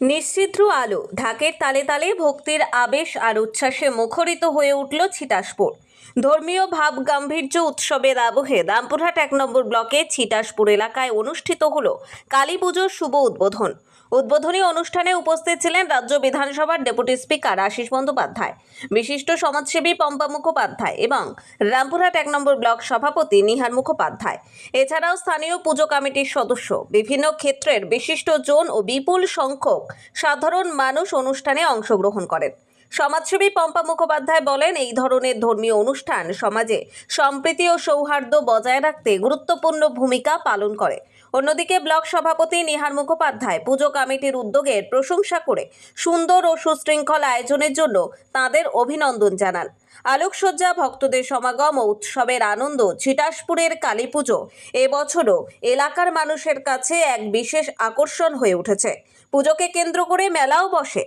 নিশ্চিদ্র আলো ঢাকের তালে তালে ভক্তির আবেশ আর উচ্ছ্বাসে মুখরিত হয়ে উঠল ছিটাসপুর। ধর্মীয় ভাব গাম্ভীর্য উৎসবের আবহে রামপুরহাট এক নম্বর ব্লকে ছিটাসপুর এলাকায় অনুষ্ঠিত হল কালী পুজোর শুভ উদ্বোধন। উদ্বোধনী অনুষ্ঠানে উপস্থিত ছিলেন রাজ্য বিধানসভার ডেপুটি স্পিকার আশিস বন্দ্যোপাধ্যায়, বিশিষ্ট সমাজসেবী পম্পা মুখোপাধ্যায় এবং রামপুরহাট এক নম্বর ব্লক সভাপতি নিহার মুখোপাধ্যায়। এছাড়াও স্থানীয় পুজো কমিটির সদস্য, বিভিন্ন ক্ষেত্রের বিশিষ্ট জন ও বিপুল সংখ্যক সাধারণ মানুষ অনুষ্ঠানে অংশগ্রহণ করেন। সমাজসেবী পম্পা মুখোপাধ্যায় বলেন, এই ধরনের ধর্মীয় অনুষ্ঠান সমাজে সম্প্রীতি ও সৌহার্দ্য বজায় রাখতে গুরুত্বপূর্ণ ভূমিকা পালন করে। অন্যদিকে ব্লক সভাপতি নিহার মুখোপাধ্যায় পুজো কমিটির উদ্যোগের প্রশংসা করে সুন্দর ও সুশৃঙ্খল আয়োজনের জন্য তাদের অভিনন্দন জানান। আলোকসজ্জা, ভক্তদের সমাগম ও উৎসবের আনন্দ ছিটাসপুরের কালী পুজো এবছরও এলাকার মানুষের কাছে এক বিশেষ আকর্ষণ হয়ে উঠেছে। পুজোকে কেন্দ্র করে মেলাও বসে।